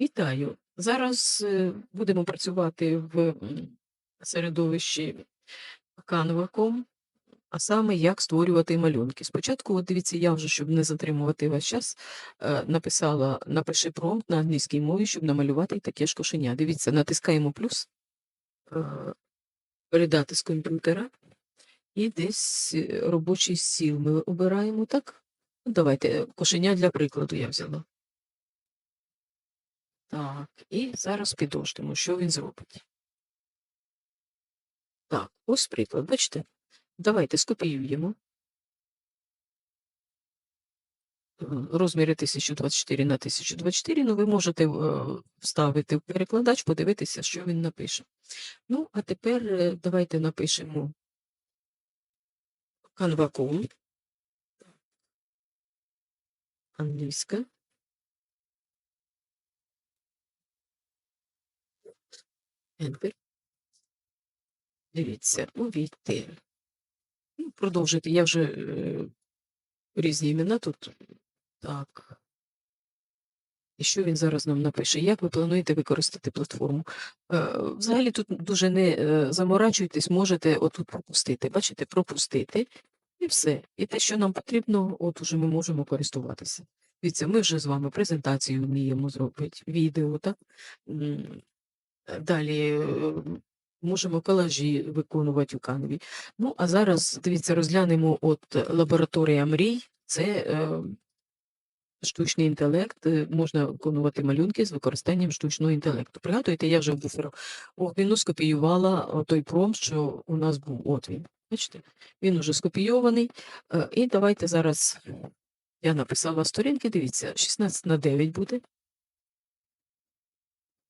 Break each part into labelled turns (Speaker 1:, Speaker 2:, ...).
Speaker 1: Вітаю! Зараз е, будемо працювати в середовищі Canva.com, а саме як створювати малюнки. Спочатку, от дивіться, я вже, щоб не затримувати ваш час, е, написала напиши промпт на англійській мові, щоб намалювати таке ж кошеня. Дивіться, натискаємо плюс, е, передати з комп'ютера, і десь е, робочий стіл ми обираємо, так? Давайте кошеня для прикладу я взяла. Так, і зараз підождемо, що він зробить. Так, ось приклад, бачите? Давайте скопіюємо. Е, Розміри 1024 на 1024, ну ви можете е, вставити в перекладач, подивитися, що він напише. Ну, а тепер е, давайте напишемо Canva.com. Англійська. Enter. Дивіться, увійти. Ну, продовжити. Я вже е, різні імена тут. Так. І що він зараз нам напише? Як ви плануєте використати платформу? Е, взагалі тут дуже не е, заморачуйтесь, можете отут пропустити. Бачите, пропустити і все. І те, що нам потрібно, от уже ми можемо користуватися. Дивіться, ми вже з вами презентацію вміємо зробити, відео, так? Е, Далі е, можемо колажі виконувати у канві. Ну, а зараз, дивіться, розглянемо от лабораторія мрій. Це е, штучний інтелект, е, можна виконувати малюнки з використанням штучного інтелекту. Пригадуєте, я вже в буферу війну скопіювала той промпт, що у нас був. От він. Бачите, він уже скопійований. Е, І давайте зараз я написала сторінки, дивіться, 16 на 9 буде.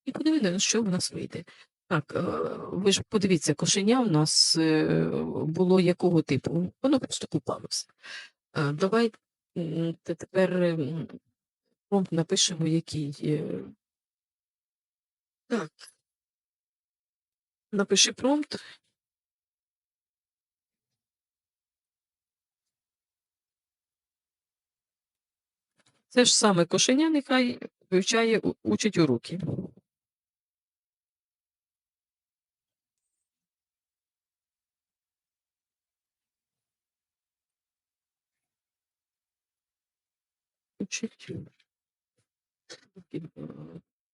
Speaker 1: І подивимося, що в нас вийде. Так, е, ви ж подивіться, кошеня у нас е, було якого типу? Воно просто купалося. Е, Давайте тепер промпт напишемо, який. Так. Напиши промпт. Це ж саме кошеня, нехай вивчає, учить уроки. Учить. Е,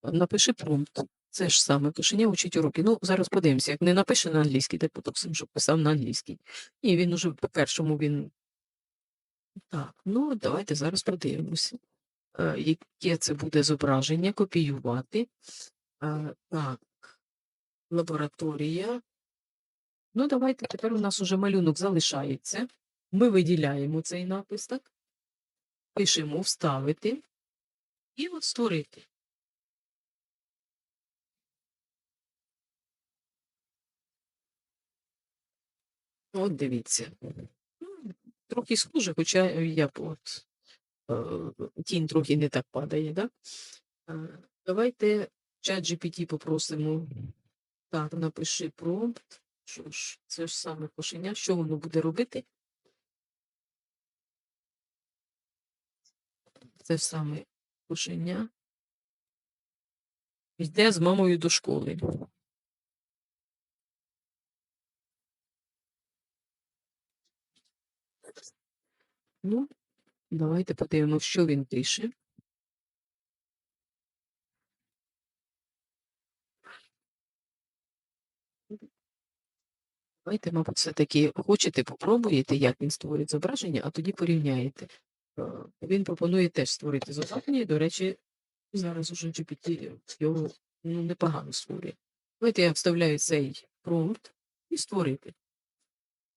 Speaker 1: Напиши промпт. Це ж саме кошеня учить уроки. Ну, зараз подивимося, як не напише на англійський, так попросимо, щоб писав на англійський. І він уже по першому він. Так, ну давайте зараз подивимося, е, яке це буде зображення, копіювати. Е, Так, лабораторія. Ну, давайте тепер у нас уже малюнок залишається. Ми виділяємо цей напис, так? Пишемо вставити і от створити. От дивіться. Ну, Трохи схоже, хоча я от е, тінь трохи не так падає, да? Е, Давайте чат GPT попросимо. Так, напиши промпт. Що ж, це ж саме кошеня. Що воно буде робити? Це саме кошеня. Йде з мамою до школи. Ну, давайте подивимося, що він пише. Давайте, мабуть, все-таки хочете, попробуєте, як він створить зображення, а тоді порівняєте. Е, Він пропонує теж створити зображення, і, до речі, зараз уже GPT його ну, непогано створює. Давайте я вставляю цей промпт і створити.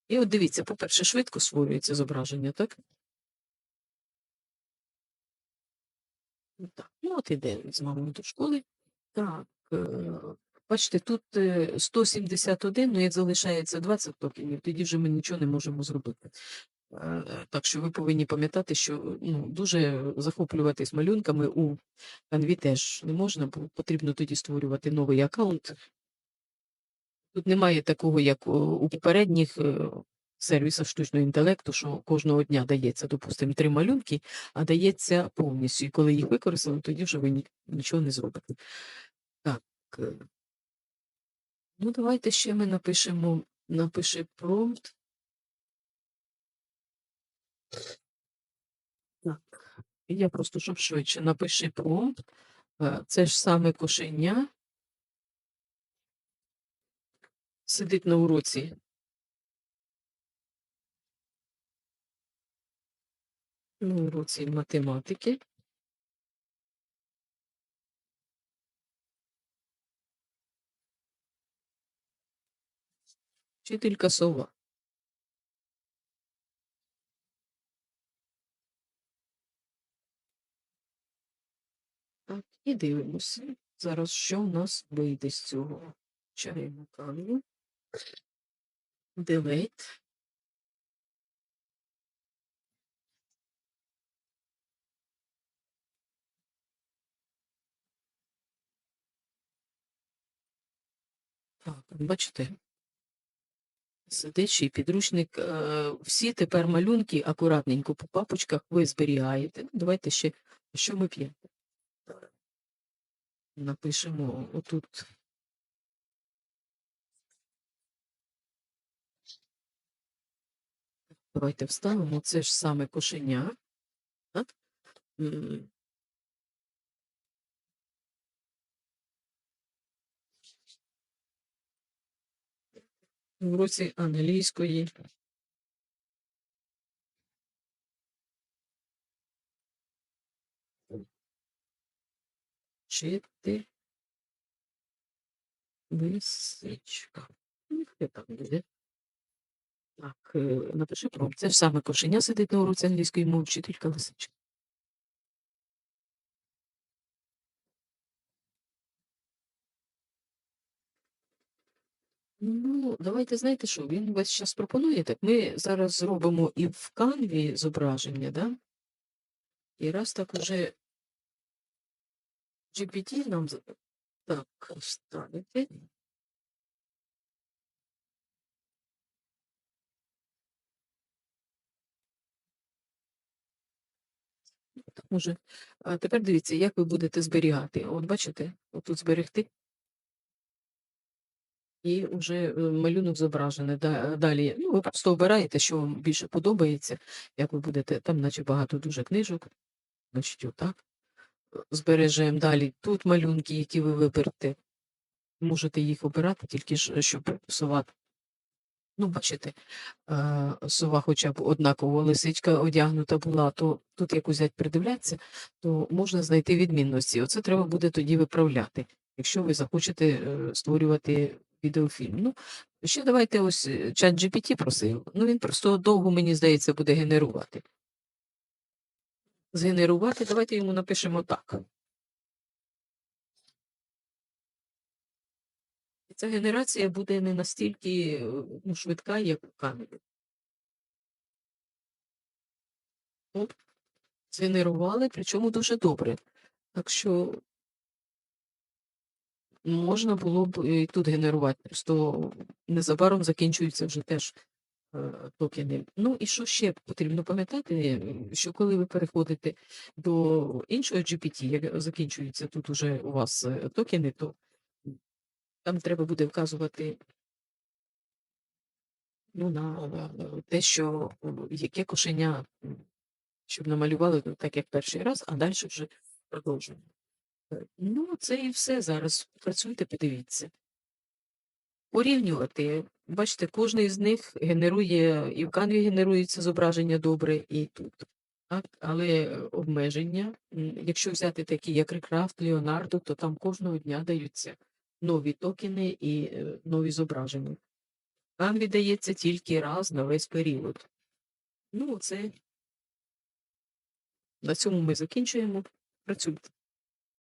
Speaker 1: І от дивіться, по-перше, швидко створюється зображення, так? Так, ну от іде з мамою до школи. Так, е, бачите, тут е, 171, ну як залишається 20 токенів, тоді вже ми нічого не можемо зробити. Е, Так що ви повинні пам'ятати, що ну, дуже захоплюватись малюнками у Canvі теж не можна, бо потрібно тоді створювати новий аккаунт. Тут немає такого, як у у попередніх е, сервісах штучного інтелекту, що кожного дня дається, допустимо, три малюнки, а дається повністю. І коли їх використали, тоді вже ви нічого не зробите. Так. е, Ну, давайте ще ми напишемо, напиши промпт. Так. Я просто, щоб швидше, напиши промпт. Е, Це ж саме кошеня. Сидить на уроці. На уроці математики. Вчителька сова. Так, і дивимося. Зараз що в нас вийде з цього? Чаємо камінь. Delete. Так, бачите, ще підручник. Е, Всі тепер малюнки акуратненько по папочках ви зберігаєте. Давайте ще, що ми п'ємо. Напишемо отут. Давайте вставимо це ж саме кошеня. Так? В уроці англійської. Чити. Лисичка. Ну, хай там буде. Так, е, напиши про. Це ж саме кошеня сидить на уроці англійської мови, вчителька лисичка. Ну, давайте знаєте що, він весь час пропонує так. Ми зараз зробимо і в канві зображення, да? І раз так уже GPT нам так ставити. Так, може. А тепер дивіться, як ви будете зберігати. От бачите, отут зберегти. І вже е, малюнок зображений. Далі, ну, ви просто обираєте, що вам більше подобається, як ви будете, там, наче багато дуже книжок. Значить, отак. Збережемо далі. Тут малюнки, які ви виберете. Можете їх обирати, тільки щоб псувати. Ну, бачите, е, сова хоча б однаково лисичка одягнута була, то тут як взять придивлятися, то можна знайти відмінності. Оце треба буде тоді виправляти, якщо ви захочете е, створювати відеофільм. Ну, ще давайте ось е, чат GPT просив. Ну, він просто довго, мені здається, буде генерувати. Згенерувати, давайте йому напишемо так. І ця генерація буде не настільки е, ну, швидка, як у камері. От, згенерували, причому дуже добре. Так що можна було б і тут генерувати. Просто незабаром закінчуються вже теж е, токени. Ну і що ще потрібно пам'ятати, що коли ви переходите до іншого GPT, як закінчуються тут уже у вас е, токени, то там треба буде вказувати ну, на те, що яке кошеня, щоб намалювали ну, так, як перший раз, а далі вже продовжуємо. Е, Ну, це і все зараз. Працюйте, подивіться. Порівнювати. Бачите, кожен з них генерує, і в канві генерується зображення добре, і тут. Так? Але обмеження, якщо взяти такі, як Рекрафт, Леонардо, то там кожного дня даються нові токени і е, нові зображення. Канві дається тільки раз на весь період. Ну, це на цьому ми закінчуємо. Працюйте.